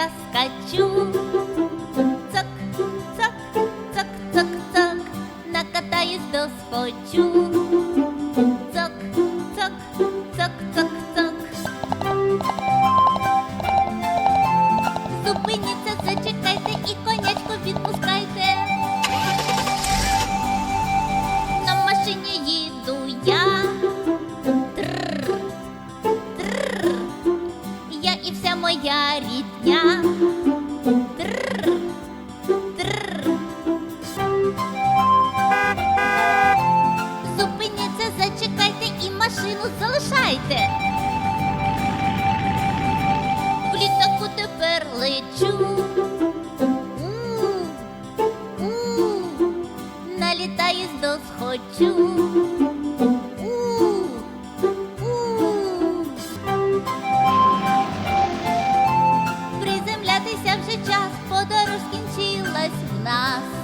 я скачу. Цок, цок, цок, цок, цок, накатаюсь до спочу. Цок, цок, цок, цок, цок. Зупиніться моя рідня. Тррр, тррр. Зупиніться, зачекайте і машину залишайте. В літаку тепер лечу. Налітаюсь до схочу. ます。